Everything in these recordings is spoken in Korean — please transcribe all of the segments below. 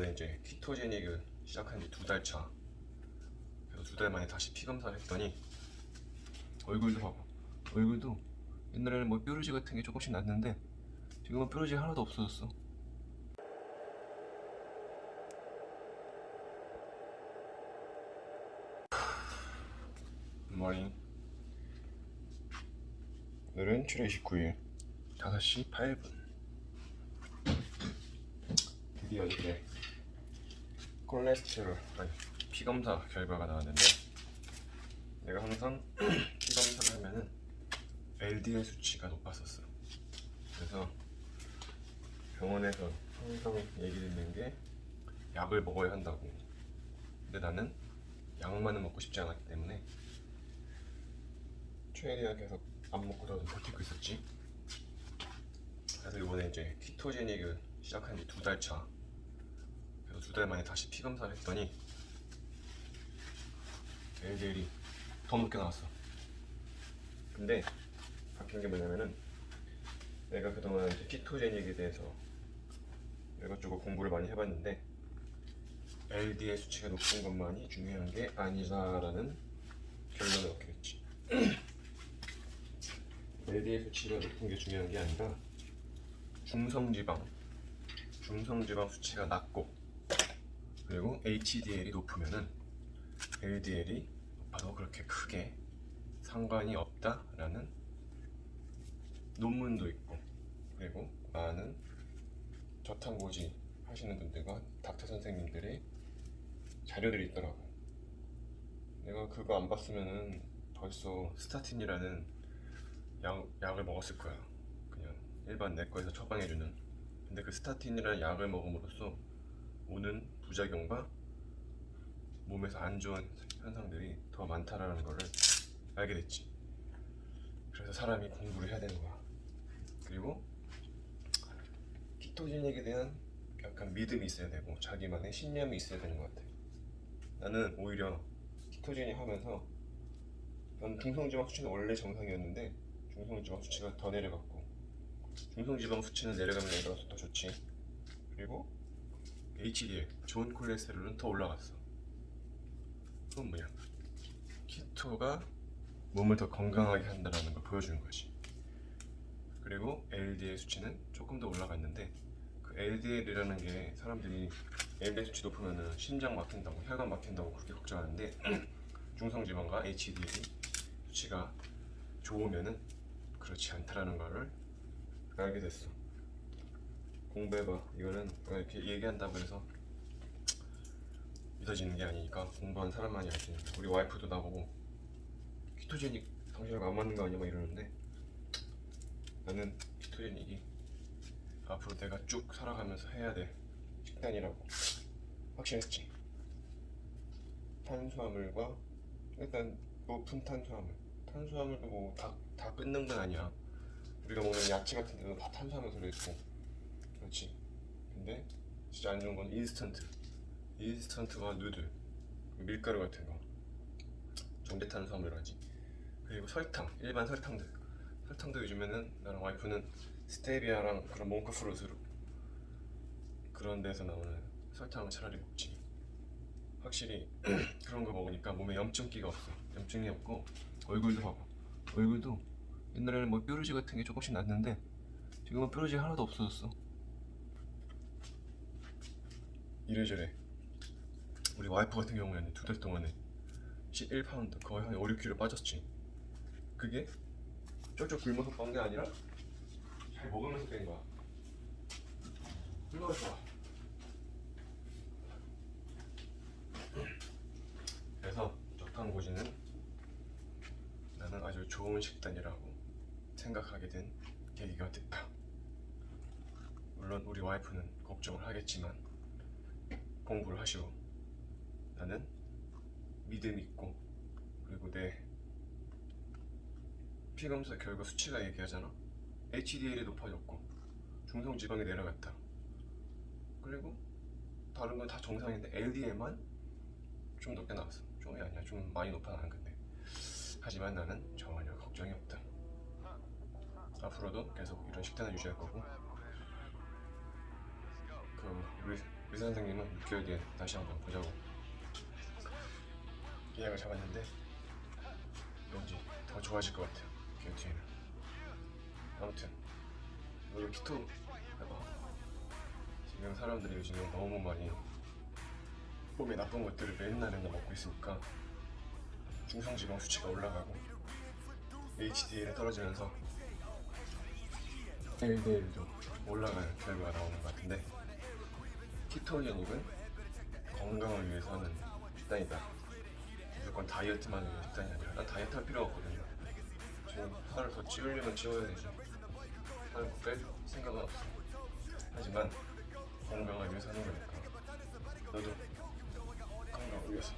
이번에 이제 키토제닉을 시작한 지 두 달 차. 그래서 두 달 만에 다시 피 검사를 했더니 얼굴도 하고 얼굴도 옛날에는 뭐 뾰루지 같은 게 조금씩 났는데 지금은 뾰루지 하나도 없어졌어. 굿모닝. 오늘은 7월 29일 5시 8분. 드디어 이제 콜레스테롤 피 검사 결과가 나왔는데 내가 항상 피 검사를 하면은 LDL 수치가 높았었어. 그래서 병원에서 항상 얘기 듣는 게 약을 먹어야 한다고. 근데 나는 약만은 먹고 싶지 않았기 때문에 최대한 계속 안 먹고서 버티고 있었지. 그래서 이번에 이제 키토제닉을 시작한 지 두 달 차. 두 달 만에 다시 피 검사를 했더니 LDL이 더 높게 나왔어. 근데 바뀐 게 뭐냐면은 내가 그동안 이제 키토제닉에 대해서 이것저것 공부를 많이 해봤는데 LDL 수치가 높은 것만이 중요한 게 아니다라는 결론을 얻게 됐지. LDL 수치가 높은 게 중요한 게 아니라 중성지방, 중성지방 수치가 낮고 그리고 HDL이 높으면은 LDL이 높아도 그렇게 크게 상관이 없다라는 논문도 있고 그리고 많은 저탄고지 하시는 분들과 닥터 선생님들의 자료들이 있더라고. 내가 그거 안 봤으면은 벌써 스타틴이라는 약, 약을 먹었을 거야. 그냥 일반 내과에서 처방해주는. 근데 그 스타틴이라는 약을 먹음으로써 오는 부작용과 몸에서 안 좋은 현상들이 더 많다라는 거를 알게 됐지. 그래서 사람이 공부를 해야 되는 거야. 그리고 키토제닉에 대한 약간 믿음이 있어야 되고 자기만의 신념이 있어야 되는 것 같아. 나는 오히려 키토제닉 하면서 난 중성지방 수치는 원래 정상이었는데 중성지방 수치가 더 내려갔고 중성지방 수치는 내려가면 내려가서 더 좋지. 그리고 HDL 좋은 콜레스테롤은 더 올라갔어. 그건 뭐냐? 키토가 몸을 더 건강하게 한다는 걸 보여주는 거지. 그리고 LDL 수치는 조금 더 올라갔는데 그 LDL이라는 게 사람들이 LDL 수치 높으면은 심장 막힌다고 혈관 막힌다고 그렇게 걱정하는데 중성지방과 HDL이 수치가 좋으면은 그렇지 않다라는 거를 알게 됐어. 공부해봐. 이거는 이렇게 얘기한다고 해서 믿어지는 게 아니니까 공부한 사람만이 알지. 우리 와이프도 나보고 키토제닉 당신하고 안 맞는 거 아니야? 막 이러는데 나는 키토제닉이 앞으로 내가 쭉 살아가면서 해야 될 식단이라고 확신했지. 탄수화물과 일단 높은 탄수화물. 탄수화물도 뭐 다 다 끊는 건 아니야. 우리가 먹는 야채 같은 데도 다 탄수화물 들어있고 그렇지. 근데 진짜 안 좋은 건 인스턴트. 인스턴트와 누들, 밀가루 같은 거, 정제탄수화물이라지. 그리고 설탕, 일반 설탕들. 설탕도 요즘에는 나랑 와이프는 스테비아랑 그런 몽크 프루트로 그런 데서 나오는 설탕을 차라리 먹지. 확실히 그런 거 먹으니까 몸에 염증기가 없어. 염증이 없고 얼굴도 하고 얼굴도 옛날에는 뭐 뾰루지 같은 게 조금씩 났는데 지금은 뾰루지 하나도 없어졌어. 이래저래 우리 와이프 같은 경우에는 두 달 동안에 11파운드 거의 한 5, 6kg 빠졌지. 그게 쫄쫄 굶어서 뺀 게 아니라 잘 먹으면서 뺀 거야. 이거 좋아. 그래서 저탄고지는 나는 아주 좋은 식단이라고 생각하게 된 계기가 됐다. 물론 우리 와이프는 걱정을 하겠지만 공부를 하시고 나는 믿음 있고 그리고 내 피검사 결과 수치가 얘기하잖아. HDL이 높아졌고 중성 지방이 내려갔다. 그리고 다른 건 다 정상인데 LDL만 좀 높게 나왔어. 좀이 아니야. 좀 많이 높아 나는 건데. 하지만 나는 전혀 걱정이 없다. 앞으로도 계속 이런 식단을 유지할 거고 그 우리 의사 선생님은 6개월 뒤에 다시 한번 보자고 예약을 잡았는데 왠지 더 좋아질 것 같아요 6개월 뒤에는. 아무튼 너도 키토 해봐. 지금 사람들이 요즘 너무 많이 몸에 나쁜 것들을 맨날 맨날 먹고 있으니까 중성지방 수치가 올라가고 HDL이 떨어지면서 LDL도 올라가는 결과가 나오는 것 같은데 키토제닉은 건강을 위해서 하는 식단이다. 무조건 다이어트만 위한 식단이 아니라. 난 다이어트 할 필요가 없거든요. 지금 살을 더 찌우려면 찌워야 되지. 살을 뺄 생각은 없어. 하지만 건강을 위해서 하는 거니까. 너도 건강을 위해서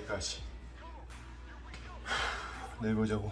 여기까지. 내일 보자고